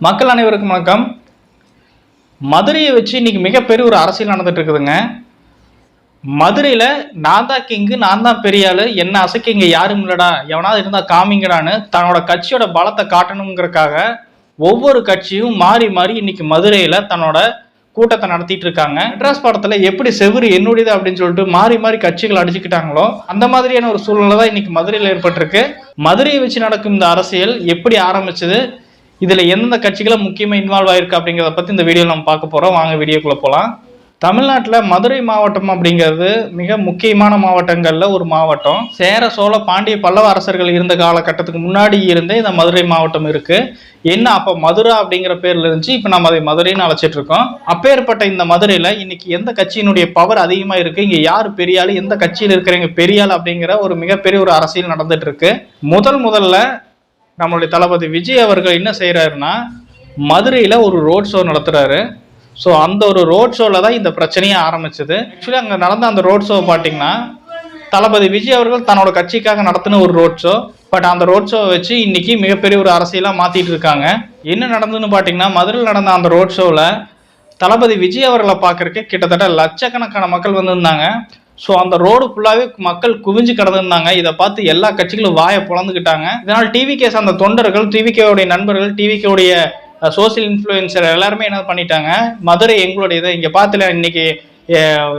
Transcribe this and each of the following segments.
மக்கள் அனைவருக்கும் வணக்கம். மதுரையை வச்சு இன்னைக்கு மிகப்பெரிய ஒரு அரசியல் நடந்துட்டு இருக்குதுங்க மதுரையில் நான் தான் கிங்கு நான் தான் பெரியாள் என்ன அசைக்க இங்கே யாரும் இல்லடா எவனாவது இருந்தால் காமிங்கடான்னு தன்னோட கட்சியோட பலத்தை காட்டணுங்கிறதுக்காக ஒவ்வொரு கட்சியும் மாறி மாறி இன்னைக்கு மதுரையில் தன்னோட கூட்டத்தை நடத்திட்டு இருக்காங்க மெட்ராஸ் படத்தில் எப்படி செவுரு என்னுடையது அப்படின்னு சொல்லிட்டு மாறி மாறி கட்சிகள் அடிச்சுக்கிட்டாங்களோ அந்த மாதிரியான ஒரு சூழ்நிலை தான் இன்னைக்கு மதுரையில் ஏற்பட்டிருக்கு. மதுரையை வச்சு நடக்கும் இந்த அரசியல் எப்படி ஆரம்பிச்சது இதில் எந்தெந்த கட்சிகளும் முக்கியமாக இன்வால்வ் ஆயிருக்கு அப்படிங்கிறத பற்றி இந்த வீடியோவில் நம்ம பார்க்க போகிறோம் வாங்க வீடியோக்குள்ளே போகலாம் தமிழ்நாட்டில் மதுரை மாவட்டம் அப்படிங்கிறது மிக முக்கியமான மாவட்டங்களில் ஒரு மாவட்டம். சேர சோழ பாண்டிய பல்லவ அரசர்கள் இருந்த காலகட்டத்துக்கு முன்னாடி இருந்தே இந்த மதுரை மாவட்டம் இருக்குது என்ன அப்போ மதுரா அப்படிங்கிற பேரில் இருந்துச்சு. இப்போ நம்ம அதை மதுரைன்னு அழைச்சிட்டு இருக்கோம். அப்பேற்பட்ட இந்த மதுரையில் இன்னைக்கு எந்த கட்சியினுடைய பவர் அதிகமாக இருக்குது இங்கே யார் பெரியாள்? எந்த கட்சியில் இருக்கிறவங்க பெரியாள் அப்படிங்கிற ஒரு மிகப்பெரிய ஒரு அரசியல் நடந்துட்டு இருக்கு. முதல் முதல்ல நம்மளுடைய தளபதி விஜய் அவர்கள் என்ன செய்கிறாருன்னா மதுரையில் ஒரு ரோட் ஷோ நடத்துகிறாரு ஸோ அந்த ஒரு ரோட் ஷோவில் தான் இந்த பிரச்சனையே ஆரம்பிச்சது. ஆக்சுவலி அங்கே நடந்த அந்த ரோட் ஷோ பார்த்தீங்கன்னா தளபதி விஜய் அவர்கள் தன்னோட கட்சிக்காக நடத்தின ஒரு ரோட் ஷோ பட் அந்த ரோட் ஷோவை வச்சு இன்னைக்கு மிகப்பெரிய ஒரு அரசியலாக மாற்றிட்டு இருக்காங்க. என்ன நடந்ததுன்னு பார்த்தீங்கன்னா மதுரையில் நடந்த அந்த ரோட் ஷோவில் தளபதி விஜய் அவர்களை பார்க்குறக்கு கிட்டத்தட்ட லட்சக்கணக்கான மக்கள் வந்திருந்தாங்க. ஸோ அந்த ரோடு ஃபுல்லாகவே மக்கள் குவிஞ்சு கிடந்திருந்தாங்க. இதை பார்த்து எல்லா கட்சிகளும் வாயை பொழந்துக்கிட்டாங்க இதனால் டிவிகே சார்ந்த தொண்டர்கள் டிவிகேவுடைய நண்பர்கள் டிவிகேவுடைய சோசியல் இன்ஃப்ளூயன்சர் எல்லாருமே என்ன பண்ணிட்டாங்க? மதுரை எங்களுடையது இங்கே பார்த்துல இன்னைக்கு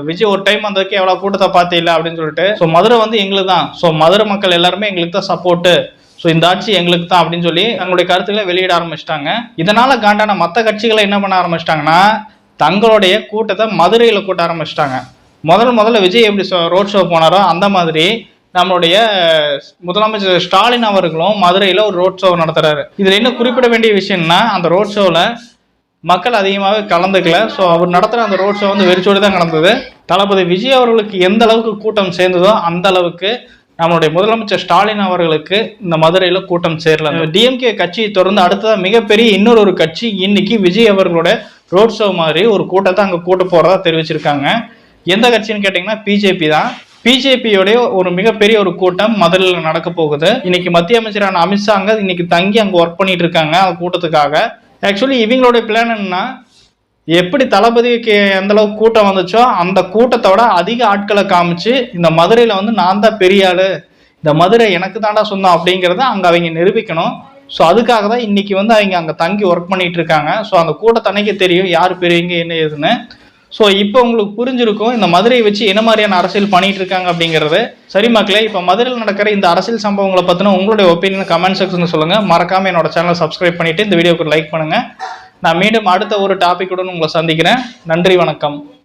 விஜய் ஒரு டைம் வந்ததுக்கு எவ்வளோ கூட்டத்தை பார்த்தில்ல அப்படின்னு சொல்லிட்டு ஸோ மதுரை வந்து எங்களுக்கு தான். ஸோ மதுரை மக்கள் எல்லாருமே எங்களுக்கு தான் சப்போர்ட்டு ஸோ இந்த ஆட்சி எங்களுக்கு தான் அப்படின்னு சொல்லி தங்களுடைய கருத்துக்களை வெளியிட ஆரம்பிச்சிட்டாங்க. இதனால காண்டான மற்ற கட்சிகளை என்ன பண்ண ஆரம்பிச்சிட்டாங்கன்னா தங்களுடைய கூட்டத்தை மதுரையில் கூட்ட ஆரம்பிச்சிட்டாங்க. முதல் முதல்ல விஜய் எப்படி ரோட் ஷோ போனாரோ அந்த மாதிரி நம்மளுடைய முதலமைச்சர் ஸ்டாலின் அவர்களும் மதுரையில் ஒரு ரோட் ஷோ நடத்துறாரு. இதில் என்ன குறிப்பிட வேண்டிய விஷயம்னா அந்த ரோட் ஷோவில் மக்கள் அதிகமாகவே கலந்துக்கல. ஸோ அவர் நடத்துகிற அந்த ரோட் ஷோ வந்து வெறிச்சோடு தான் நடந்தது தளபதி விஜய் அவர்களுக்கு எந்த அளவுக்கு கூட்டம் சேர்ந்ததோ அந்த அளவுக்கு நம்மளுடைய முதலமைச்சர் ஸ்டாலின் அவர்களுக்கு இந்த மதுரையில் கூட்டம் சேரல. டிஎம்கே கட்சியை தொடர்ந்து அடுத்ததாக மிகப்பெரிய இன்னொரு ஒரு கட்சி இன்னைக்கு விஜய் அவர்களோட ரோட் ஷோ மாதிரி ஒரு கூட்டத்தை அங்கே கூட்ட போகிறதா தெரிவிச்சிருக்காங்க. எந்த கட்சின்னு கேட்டிங்கன்னா பிஜேபி தான். பிஜேபியோடைய ஒரு மிகப்பெரிய ஒரு கூட்டம் மதுரையில் நடக்க போகுது. இன்னைக்கு மத்திய அமைச்சரான அமித்ஷா அங்கே இன்னைக்கு தங்கி அங்கே ஒர்க் பண்ணிட்டு இருக்காங்க அந்த கூட்டத்துக்காக. ஆக்சுவலி இவங்களுடைய பிளான் என்னன்னா எப்படி தளபதிக்கு எந்த அளவுக்கு கூட்டம் வந்துச்சோ அந்த கூட்டத்தோட அதிக ஆட்களை காமிச்சு இந்த மதுரையில் வந்து நான் தான் பெரிய ஆளு இந்த மதுரை எனக்கு தாண்டா சொந்தம் அப்படிங்கிறத அங்கே அவங்க நிரூபிக்கணும். ஸோ அதுக்காக தான் இன்னைக்கு வந்து அவங்க அங்கே தங்கி ஒர்க் பண்ணிட்டு இருக்காங்க. ஸோ அந்த கூட்டத்தன்னைக்கு தெரியும் யார் பெரியவங்க என்ன ஏதுன்னு. ஸோ இப்போ உங்களுக்கு புரிஞ்சிருக்கும் இந்த மதுரையை வச்சு என்ன மாதிரியான அரசியல் பண்ணிட்டு இருக்காங்க அப்படிங்கிறது. சரி மக்களே இப்போ மதுரையில் நடக்கிற இந்த அரசியல் சம்பவங்களை பற்றின உங்களுடைய ஒப்பீனியன் கமெண்ட் செக்ஷன் சொல்லுங்கள் மறக்காமல் என்னோட சேனலை சப்ஸ்கிரைப் பண்ணிட்டு இந்த வீடியோக்கு லைக் பண்ணுங்கள் நான் மீண்டும் அடுத்த ஒரு டாப்பிக்குடன் உங்களை சந்திக்கிறேன். நன்றி வணக்கம்.